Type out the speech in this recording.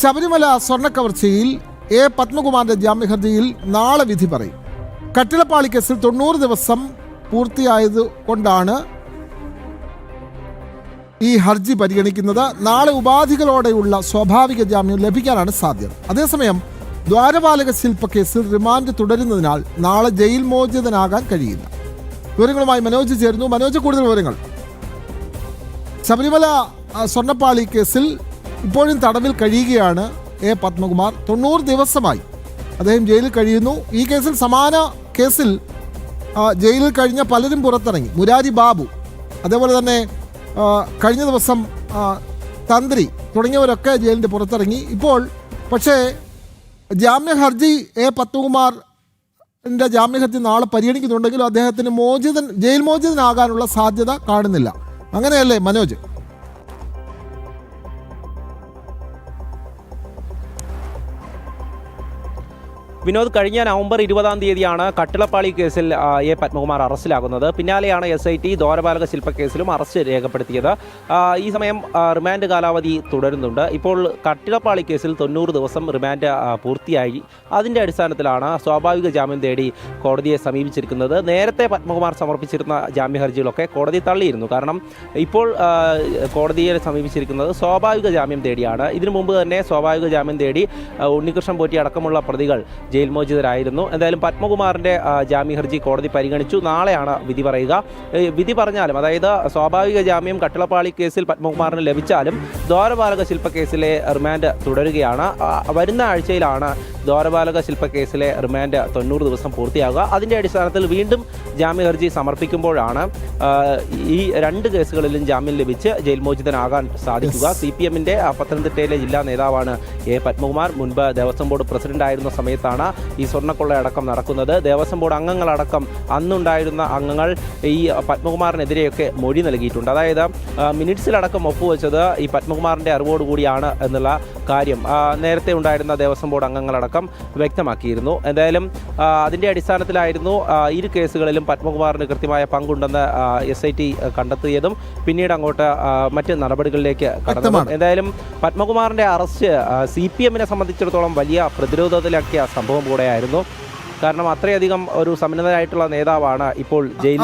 Sabarimala സ്വർണക്കവർച്ചയിൽ A പത്മകുമാറിന്റെ ജാമ്യഹർജിയിൽ നാളെ വിധി പറയും. കട്ടിളപ്പാളി കേസിൽ തൊണ്ണൂറ് ദിവസം പൂർത്തിയായത് കൊണ്ടാണ് ഈ ഹർജി പരിഗണിക്കുന്നത്. നാളെ ഉപാധികളോടെയുള്ള സ്വാഭാവിക ജാമ്യം ലഭിക്കാനാണ് സാധ്യത. അതേസമയം ദ്വാരപാലക ശില്പ കേസിൽ റിമാൻഡ് തുടരുന്നതിനാൽ നാളെ ജയിൽ മോചിതനാകാൻ കഴിയില്ല. വിവരങ്ങളുമായി മനോജ് ചേരുന്നു. മനോജ് കൂടുതൽ വിവരങ്ങൾ. ശബരിമല സ്വർണപ്പാളി കേസിൽ ഇപ്പോഴും തടവിൽ കഴിയുകയാണ് എ പത്മകുമാർ. തൊണ്ണൂറ് ദിവസമായി അദ്ദേഹം ജയിലിൽ കഴിയുന്നു. ഈ കേസിൽ സമാന കേസിൽ ജയിലിൽ കഴിഞ്ഞ പലരും പുറത്തിറങ്ങി. മുരാരി ബാബു അതേപോലെ തന്നെ കഴിഞ്ഞ ദിവസം തന്ത്രി തുടങ്ങിയവരൊക്കെ ജയിലിന്റെ പുറത്തിറങ്ങി. ഇപ്പോൾ പക്ഷേ ജാമ്യ ഹർജി എ പത്മകുമാർ ന്റെ ജാമ്യ ഹർജി നാളെ പരിഗണിക്കുന്നുണ്ടെങ്കിലും അദ്ദേഹത്തിന് മോചിതൻ ജയിൽ മോചിതനാകാനുള്ള സാധ്യത കാണുന്നില്ല. അങ്ങനെയല്ലേ മനോജ്? വിനോദ് കഴിഞ്ഞ നവംബർ ഇരുപതാം തീയതിയാണ് കട്ടിളപ്പാളി കേസിൽ എ പത്മകുമാർ അറസ്റ്റിലാകുന്നത്. പിന്നാലെയാണ് എസ് ഐ ടി ദോരപാലക ശില്പ കേസിലും അറസ്റ്റ് രേഖപ്പെടുത്തിയത്. ഈ സമയം റിമാൻഡ് കാലാവധി തുടരുന്നുണ്ട്. ഇപ്പോൾ കട്ടിളപ്പാളി കേസിൽ തൊണ്ണൂറ് ദിവസം റിമാൻഡ് പൂർത്തിയായി. അതിന്റെ അടിസ്ഥാനത്തിലാണ് സ്വാഭാവിക ജാമ്യം തേടി കോടതിയെ സമീപിച്ചിരിക്കുന്നത്. നേരത്തെ പത്മകുമാർ സമർപ്പിച്ചിരുന്ന ജാമ്യ ഹർജികളൊക്കെ കോടതി തള്ളിയിരുന്നു. കാരണം ഇപ്പോൾ കോടതിയെ സമീപിച്ചിരിക്കുന്നത് സ്വാഭാവിക ജാമ്യം തേടിയാണ്. ഇതിനു മുമ്പ് തന്നെ സ്വാഭാവിക ജാമ്യം തേടി ഉണ്ണികൃഷ്ണൻ പോറ്റി അടക്കമുള്ള പ്രതികൾ ജയിൽ മോചിതരായിരുന്നു. എന്തായാലും പത്മകുമാറിന്റെ ആ, ജാമ്യ ഹർജി കോടതി പരിഗണിച്ചു. നാളെയാണ് വിധി പറയുക. വിധി പറഞ്ഞാലും അതായത് സ്വാഭാവിക ജാമ്യം കട്ടിളപ്പാളി കേസിൽ പത്മകുമാറിന് ലഭിച്ചാലും ദ്വാരപാലക ശില്പക്കേസിലെ റിമാൻഡ് തുടരുകയാണ്. വരുന്ന ആഴ്ചയിലാണ് ദ്വാരപാലക ശില്പക്കേസിലെ റിമാൻഡ് തൊണ്ണൂറ് ദിവസം പൂർത്തിയാകുക. അതിന്റെ അടിസ്ഥാനത്തിൽ വീണ്ടും ജാമ്യ ഹർജി സമർപ്പിക്കുമ്പോഴാണ് ഈ രണ്ട് കേസുകളിലും ജാമ്യം ലഭിച്ച് ജയിൽ മോചിതനാകാൻ സാധിക്കുക. സി പി എമ്മിന്റെ പത്തനംതിട്ടയിലെ ജില്ലാ നേതാവാണ് എ പത്മകുമാർ. മുൻപ് ദേവസ്വം ബോർഡ് പ്രസിഡന്റ് ആയിരുന്ന സമയത്താണ് ഈ സ്വർണക്കൊള്ളയടക്കം നടക്കുന്നത്. ദേവസ്വം ബോർഡ് അംഗങ്ങളടക്കം അന്നുണ്ടായിരുന്ന അംഗങ്ങൾ ഈ പത്മകുമാറിനെതിരെയൊക്കെ മൊഴി നൽകിയിട്ടുണ്ട്. അതായത് മിനിറ്റ്സിലടക്കം ഒപ്പുവെച്ചത് ഈ പത്മകുമാറിന്റെ അറിവോടുകൂടിയാണ് എന്നുള്ള കാര്യം നേരത്തെ ഉണ്ടായിരുന്ന ദേവസ്വം ബോർഡ് അംഗങ്ങളടക്കം വ്യക്തമാക്കിയിരുന്നു. എന്തായാലും അതിന്റെ അടിസ്ഥാനത്തിലായിരുന്നു ഇരു കേസുകളിലും പത്മകുമാറിന് കൃത്യമായ പങ്കുണ്ടെന്ന് എസ് ഐ ടി കണ്ടെത്തിയതും പിന്നീട് അങ്ങോട്ട് മറ്റ് നടപടികളിലേക്ക് കടന്നതും. എന്തായാലും പത്മകുമാറിന്റെ അറസ്റ്റ് സി പി എമ്മിനെ സംബന്ധിച്ചിടത്തോളം വലിയ പ്രതിരോധത്തിലാക്കിയ സംഭവം കൂടെയായിരുന്നു. കാരണം അത്രയധികം ഒരു സമുന്നതനായിട്ടുള്ള നേതാവാണ് ഇപ്പോൾ ജയിലിൽ.